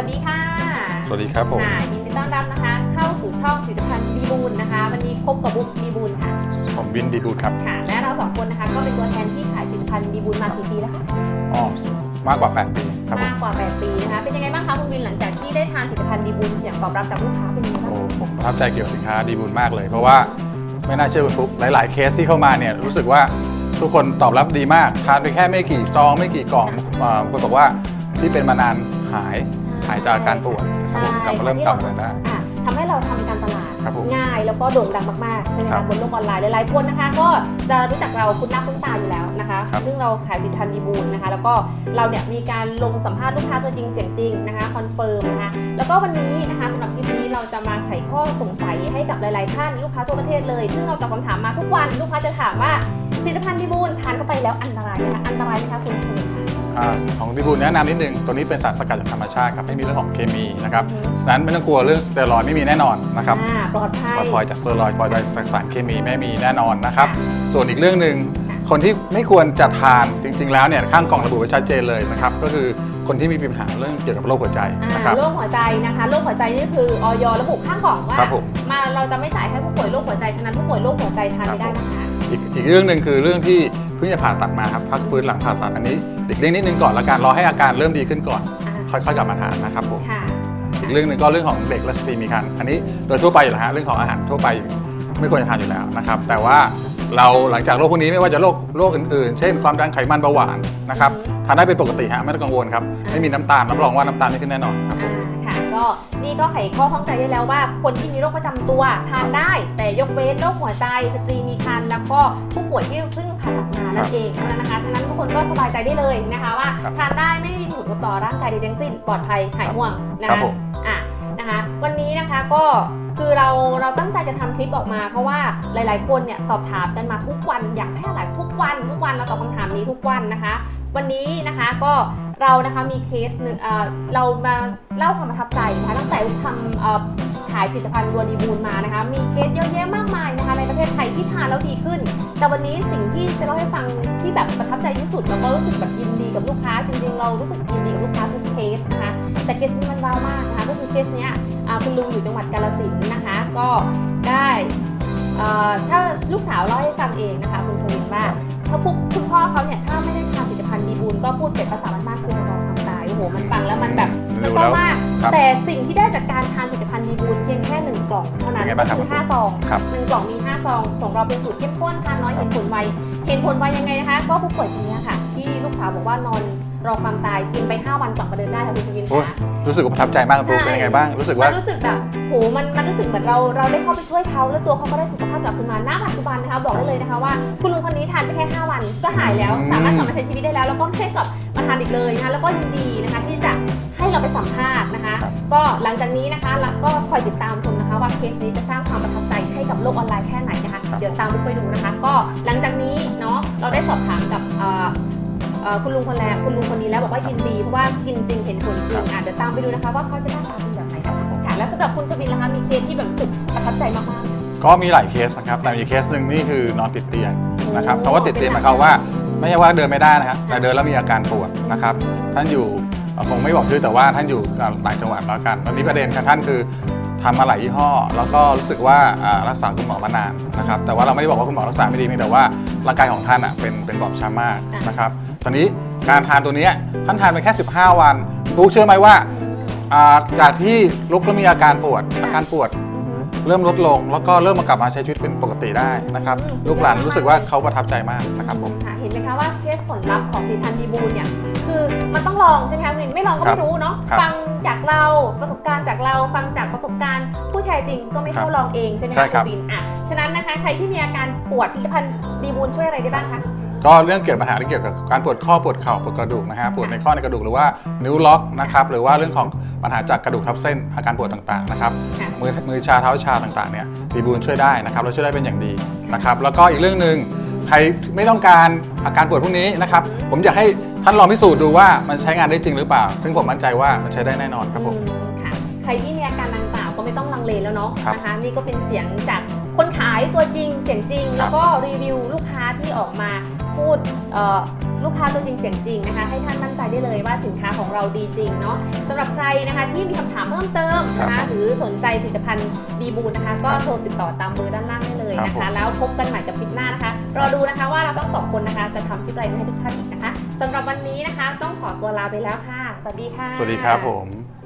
วัสดีค่ะ สวัสดีครับผมค่ะยินดีต้อนรับนะคะ เข้าสู่ช่องผลิตภัณฑ์ดีบูลนะคะ วันนี้พบกับบุ๊กดีบูลค่ะ ผมวินดีบูดครับ ค่ะ และเราสองคนนะคะก็เป็นตัวแทนที่ขายผลิตภัณฑ์ดีบูลมากี่ปีแล้วคะ อ๋อ มากกว่า 8 ปีครับผมมากกว่า 8 ปีนะคะ เป็นยังไงบ้างคะคุณวินหลังจากที่ได้ทานผลิตภัณฑ์ดีบูลเสียงตอบรับจากลูกค้าเป็นยังไงบ้างโอ้ผมประทับใจเกี่ยวกับสินค้าดีบูลมากเลย เพราะว่าไม่น่าเชื่อคุณฟุ๊กหลาย ๆ เคสที่เข้ามาเนี่ยรู้สึกว่าทุกคนตอบรับดีมากทานไปแค่ไม่กี่ซองไม่กี่กล่องอ่าบางคนบอกว่าที่เป็นมานานหาย หายจากอาการปวดครับผมกลับมาเริ่มกลับมาเดินได้อะทำให้เราทำการตลาดครับผมง่ายแล้วก็โด่งดังมากๆใช่ไหมครัคะบบนโลกออนไลน์หลายๆคนนะคะ ก็จะรู้จักเราคุณหน้าคุณตาอยู่แล้วนะคะ ครับซึ่งเราขายผลิตภัณฑ์ดีบูลนะคะ แล้วก็เราเนี่ยมีการลงสัมภาษณ์ลูกค้าตัวจริงเสียงจริงนะคะคอนเฟิร์มนะคะแล้วก็วันนี้นะคะสำหรับคลิปนี้เราจะมาไขข้อสงสัยให้กับหลาย ๆ ท่านลูกค้าทั่วประเทศเลย ซึ่งเราตอบคำถามมาทุกวันลูกค้าจะถามว่าผลิตภัณฑ์ดีบูลทานเข้าไปแล้วอันตรายไหมคะอันตรายไหมคะคุณชนิดคะ อ่าของดีบูลแนะนำนิดนึง ตัวนี้เป็นสารสกัดจากธรรมชาติครับ ไม่มีเรื่องของเคมีนะครับฉะนั้นไม่ต้องกลัวเรื่องสเตียรอยด์ไม่มีแน่นอนนะครับอ่าปลอดภัย ปลอดภัยจากสเตียรอยด์ปลอดภัยจากสารเคมีไม่มีแน่นอนนะครับค่ะส่วนอีกเรื่องหนึ่งค่ะคนที่ไม่ควรจะทานจริง ๆ แล้วเนี่ยข้างกล่องระบุไว้ชัดเจนเลยนะครับก็คือคนที่มีปัญหาเรื่องเกี่ยวกับโรคหัวใจอ่านะครับ โรคหัวใจนะคะโรคหัวใจนี่คือออยระบุข้างกล่องว่าครับผม มาเราจะไม่จ่ายให้ผู้ป่วยโรคหัวใจฉะนั้นผู้ป่วยโรคหัวใจทานไม่ได้นะคะ อีกอีกเรื่องหนึ่งคือเรื่องที่เพิ่งจะผ่าตัดมาครับพักฟื้นหลังผ่าตัดอันนี้เด็กเล่นนิดนึงก่อนละกันรอให้อาการเริ่มดีขึ้นก่อนอ่าค่อยๆกลับมาทานนะครับผมค่ะอีกเรื่องหนึ่งก็เรื่องของเด็กและสตรีมีครรภ์อันนี้โดยทั่วไปอยู่แล้วฮะเรื่องของอาหารทั่วไปไม่ควรจะทานอยู่แล้วนะครับ แต่ว่าเราหลังจากโรคพวกนี้ไม่ว่าจะโรคโรคอื่นๆ เช่นความดันไขมันเบาหวานนะครับทานได้เป็นปกติฮะไม่ต้องกังวลครับไม่มีน้ำตาลรับรองว่าน้ำตาลไม่ขึ้นแน่นอนครับผมอ่าค่ะ ก็นี่ก็ไขข้อข้องใจได้แล้วว่า คนที่มีโรคประจำตัวทานได้ แต่ยกเว้นโรคหัวใจสตรีมีครรภ์แล้วก็ผู้ป่วยที่เพิ่งผ่าตัดมานั่นเองนะคะฉะนั้นทุกคนก็สบายใจได้เลยนะคะว่าทานได้ไม่มีผลต่อร่างกายใดทั้งสิ้นปลอดภัยหายห่วงนะครัคะบอะนะคะ วันนี้นะคะก็คือเราเราตั้งใจจะทำคลิปออกมา เพราะว่าหลาย ๆ คนเนี่ยสอบถามกันมาทุกวันอยากให้หลายทุกวัน ทุกวันเราตอบคำถามนี้ทุกวันนะคะ วันนี้นะคะก็ เรานะคะมีเคสหนึ่งเอ่อเรามาเล่าความประทับใจนะคะตั้งแต่ทำเอ่อขายผลิตภัณฑ์ดัวดีบูลมานะคะมีเคสเยอะแยะมากมายนะคะในประเทศไทยที่ทานแล้วดีขึ้น แต่วันนี้สิ่งที่จะเล่าให้ฟังที่แบบประทับใจที่สุดแล้วก็รู้สึกแบบยินดีกับลูกค้าจริงๆเรารู้สึกยินดีกับลูกค้าทุกเคสนะคะแต่เคสนี้มันว้าวมากนะคะก็คือเคสเนี้ยอ่าคุณลุงอยู่จังหวัดกาฬสินธุ์นะคะ ก็ได้เอ่อถ้าลูกสาวเล่าให้ฟังเองนะคะคุณชวินว่าถ้าพวกคุณพ่อเขาเนี่ยถ้า ก็พูดเป็นภาษาบ้านๆคือรอความตายโอ้โหมันฟังแล้วมันแบบมันดูเศร้าแล้วมาก ครับแต่สิ่งที่ได้จากการทานผลิตภัณฑ์ดีบูลเพียงแค่หนึ่งกล่องเท่านั้นเป็นไงบ้างครับคือห้าซองครับ หนึ่งกล่องมีห้าซองของเราเป็นสูตรเข้มข้นทานน้อยเห็นผลไวเห็นผลไวยังไงนะคะ ก็ผู้ป่วยคนนี้ค่ะ ที่ลูกสาวบอกว่านอน รอความตายกินไป 5 วันกลับมาเดินได้ค่ะคุณชวินโอ้ยคะรู้สึกว่าประทับใจมากคุณฟุ๊กใช่เป็นยังไงบ้าง รู้สึกมัว่านรู้สึกแบบโหมันมันรู้สึกเหมือนเราเราได้เข้าไปช่วยเขาแล้วตัวเขาก็ได้สุขภาพกลับคืนมาณปัจจุบันนะคะบอกได้เลยนะคะว่าคุณลุงคนนี้ทานไปแค่ 5 วันก็หายแล้ว อืม สามารถกลับมาใช้ชีวิตได้แล้วแล้วก็ไม่ใช่กลับมาทานอีกเลยนะคะแล้วก็ยินดีนะคะที่จะให้เราไปสัมภาษณ์นะคะ ก็หลังจากนี้นะคะแล้วก็คอยติดตามชมนะคะว่าเคสนี้จะสร้างความประทับใจให้กับโลกออนไลน์แค่ไหนนะคะครับเดี๋ยวตามไปดูนะคะ ก็หลังจากนี้เนาะเราได้สอบถามกับเอ่อเอ่อ คุณลุงคนแรกคุณลุงคนนี้แล้วบอกว่ายินดีเพราะว่ากินจริงเห็นผลจริงอะเดี๋ยวตามไปดูนะคะว่าเขาจะหน้าตาเป็นแบบไหนกันค่ะแล้วสำหรับคุณชวินนะคะมีเคสที่แบบรู้สึกประทับใจมากๆก็มีหลายเคสนะครับแต่มีเคสหนึ่งนี่คือนอนติดเตียงนะครับโอ้คำว่าติดเตียงหมายความว่าไม่ใช่ว่าเดินไม่ได้นะครับแต่เดินแล้วมีอาการปวดนะครับ ท่านอยู่เอ่อคงไม่บอกชื่อแต่ว่าท่านอยู่ต่างจังหวัดแล้วกันตอนนี้ประเด็นของท่านคือทำมาหลายยี่ห้อ แล้วก็รู้สึกว่าอ่ารักษาคุณหมอมานานนะครับแต่ว่าเราไม่ได้บอกว่าคุณหมอรักษาไม่ดีเพียงแต่ว่าร่างกายของท่านอะเป็นเป็นบอบช้ำมากนะครับ ตอนนี้การทานตัวเนี้ยท่านทานไปแค่ 15 วันรู้เชื่อไหมว่าอ่าจากที่ลุกแล้วมีอาการปวด อาการปวด เริ่มลดลง แล้วก็เริ่มมากลับมาใช้ชีวิตเป็นปกติได้นะครับอืมลูกหลานรู้สึกว่าเขาประทับใจมากนะครับผม ค่ะเห็นไหมคะว่าเคสผลลัพธ์ของผลิตภัณฑ์ดีบูลเนี่ยคือมันต้องลองใช่ไหมคะคุณลินไม่ลองก็ครัไม่บรู้เนาะครับฟังจากเราประสบการณ์จากเราฟังจากประสบการณ์ ผู้ใช้จริงก็ไม่เท่าครับลองเองใช่ไหมใช่คะครัคุบ ณลินอะฉะนั้นนะคะใครที่มีอาการปวดผลิตภัณฑ์ดีบูลช่วยอะไรได้บ้างคะ ก็เรื่องเกี่ยวกับปัญหาที่เกี่ยวกับการปวดข้อปวดเข่าปวดกระดูกนะฮะปวดในข้อในกระดูกหรือว่านิ้วล็อกนะครับหรือว่าเรื่องของปัญหาจากกระดูกทับเส้นอาการปวดต่างๆนะครับค่ะ มือมือชาเท้าชาต่างๆเนี่ยดีบูลช่วยได้นะครับแล้วช่วยได้เป็นอย่างดีนะครับแล้วก็อีกเรื่องหนึ่งใครไม่ต้องการอาการปวดพวกนี้นะครับผมอยากให้ท่านลองพิสูจน์ดูว่ามันใช้งานได้จริงหรือเปล่า ซึ่งผมมั่นใจว่ามันใช้ได้แน่นอนครับผมอืมค่ะใครที่มีอาการดังกล่าวก็ไม่ต้องลังเลแล้วเนาะครับนะคะนี่ก็เป็นเสียงจากคนขายตัวจริงเสียงจริง ครับ แล้วก็รีวิวลูกค้าที่ออกมา พูดเอ่อลูกค้าตัวจริงเสียงจริงนะคะให้ท่านมั่นใจได้เลยว่าสินค้าของเราดีจริงเนาะสำหรับใครนะคะที่มีคำถามเพิ่มเติมนะครัคะบหรือสนใจผลิตภัณฑ์ดีบูนนะคะ ก็ครับโทรติดต่อตามเบอร์ด้านล่างได้เลยนะครัคะบผมแล้วพบกันใหม่กับคลิปหน้านะคะรอดูนะคะว่าเราต้องสองคนนะคะจะทำคลิปอะไรมาให้ทุกท่านอีกนะคะสำหรับวันนี้นะคะต้องขอตัวลาไปแล้วค่ะ สวัสดีค่ะ สวัสดีครับผม